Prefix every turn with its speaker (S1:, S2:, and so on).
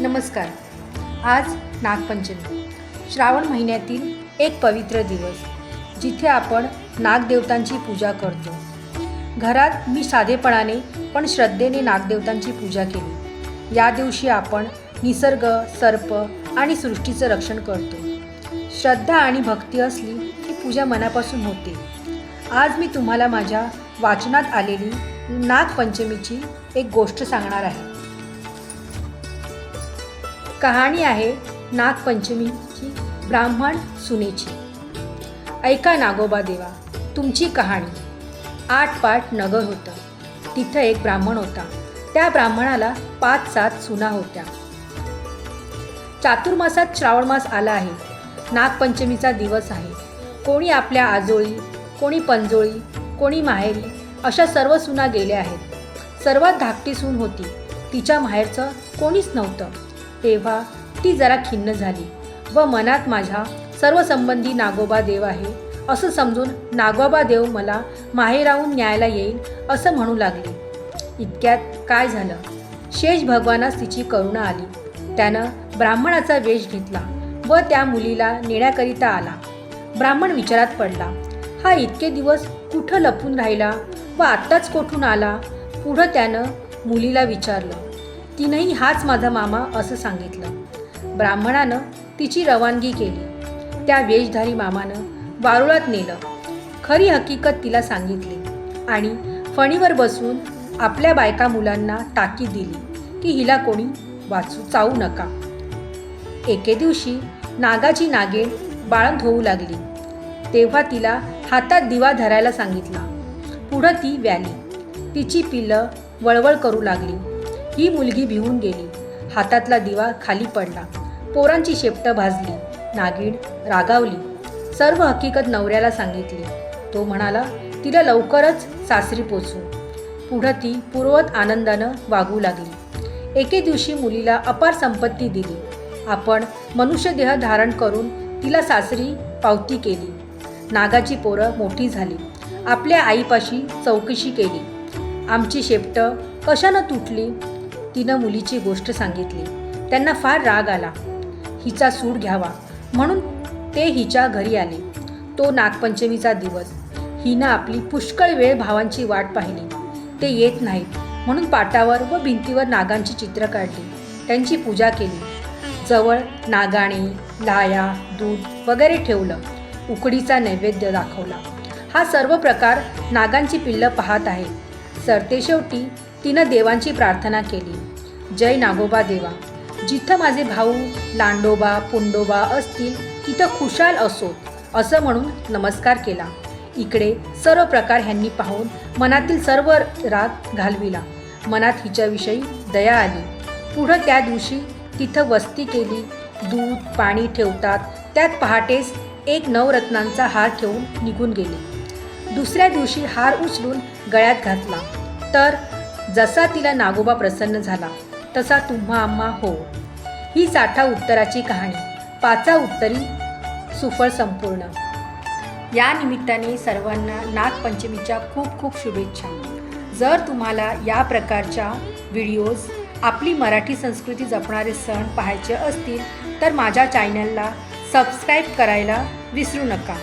S1: नमस्कार. आज नागपंचमी. श्रावण महिन्यातील एक पवित्र दिवस जिथे आपण नागदेवतांची पूजा करतो. घरात मी साधेपणाने पण श्रद्धेने नागदेवतांची पूजा केली. या दिवशी आपण निसर्ग सर्प आणि सृष्टीचं रक्षण करतो. श्रद्धा आणि भक्ती असली की पूजा मनापासून होते. आज मी तुम्हाला माझ्या वाचनात आलेली नागपंचमीची एक गोष्ट सांगणार आहे. कहाणी आहे नागपंचमीची ब्राह्मण सुनेची. ऐका नागोबा देवा तुमची कहाणी. आठ पाठ नगर होतं. तिथं एक ब्राह्मण होता. त्या ब्राह्मणाला पाच सात सुना होत्या. चातुर्मासात श्रावण मास आला आहे. नागपंचमीचा दिवस आहे. कोणी आपल्या आजोळी कोणी पंजोळी कोणी माहेरी अशा सर्व सुना गेल्या आहेत. सर्वात धाकटी सून होती. तिच्या माहेरचं कोणीच नव्हतं. तेव्हा ती जरा खिन्न झाली व मनात माझ्या सर्व संबंधी नागोबा देव आहे असं समजून नागोबा देव मला माहेराहून न्यायला येईल असं म्हणू लागली. इतक्यात काय झालं? शेष भगवानास तिची करुणा आली. त्यानं ब्राह्मणाचा वेश घेतला व त्या मुलीला नेण्याकरिता आला. ब्राह्मण विचारात पडला हा इतके दिवस कुठं लपून राहिला व आत्ताच कोठून आला? पुढं त्यानं मुलीला विचारलं तिनंही हाच माझा मामा असं सांगितलं. ब्राह्मणानं तिची रवानगी केली. त्या वेशधारी मामानं वारुळात नेलं. खरी हकीकत तिला सांगितली आणि फणीवर बसून आपल्या बायका मुलांना ताकीद दिली की हिला कोणी वाचू चावू नका. एके दिवशी नागाची नागेण बाळंत होऊ लागली. तेव्हा तिला हातात दिवा धरायला सांगितला. पुढं ती व्याली. तिची पिल्लं वळवळ करू लागली. ही मुलगी भिवून गेली. हातातला दिवा खाली पडला. पोरांची शेपटं भाजली. नागिण रागावली. सर्व हकीकत नवऱ्याला सांगितली. तो म्हणाला तिला लवकरच सासरी पोचू. पुढं ती पूर्वत आनंदानं वागू लागली. एके दिवशी मुलीला अपार संपत्ती दिली. आपण मनुष्यदेह धारण करून तिला सासरी पावती केली. नागाची पोरं मोठी झाली. आपल्या आईपाशी चौकशी केली. आमची शेपटं कशानं तुटली? तिनं मुलीची गोष्ट सांगितली. त्यांना फार राग आला. हिचा सूड घ्यावा. म्हणून ते हिच्या घरी आले. तो नागपंचमीचा दिवस. हिनं आपली पुष्कळ वेळ भावांची वाट पाहिली. ते येत नाहीत. म्हणून पाटावर व भिंतीवर नागांची चित्र काढली. त्यांची पूजा केली. जवळ नागाणे लाया दूध वगैरे ठेवलं. उकडीचा नैवेद्य दाखवला. हा सर्व प्रकार नागांची पिल्लं पाहत आहे सरतेशेवटी तिनं देवांची प्रार्थना केली. जय नागोबा देवा. जिथं माझे भाऊ लांडोबा पुंडोबा असतील तिथं खुशाल असोत असं म्हणून नमस्कार केला. इकडे सर्व प्रकार ह्यांनी पाहून मनातील सर्व राग घालविला. मनात हिच्याविषयी दया आली. पुढं त्या दिवशी तिथं वस्ती केली. दूध पाणी ठेवतात. त्यात पहाटेस एक नवरत्नांचा हार ठेवून निघून गेले. दुसऱ्या दिवशी हार उचलून गळ्यात घातला. तर जसा तिला नागोबा प्रसन्न झाला तसा तुम्हा आम्हा हो. ही साठा उत्तराची कहाणी पाचा उत्तरी सुफळ संपूर्ण. या निमित्ताने सर्वांना नागपंचमीच्या खूप खूप शुभेच्छा. जर तुम्हाला या प्रकारच्या व्हिडिओज आपली मराठी संस्कृती जपणारे सण पाहायचे असतील तर माझ्या चॅनलला सबस्क्राईब करायला विसरू नका.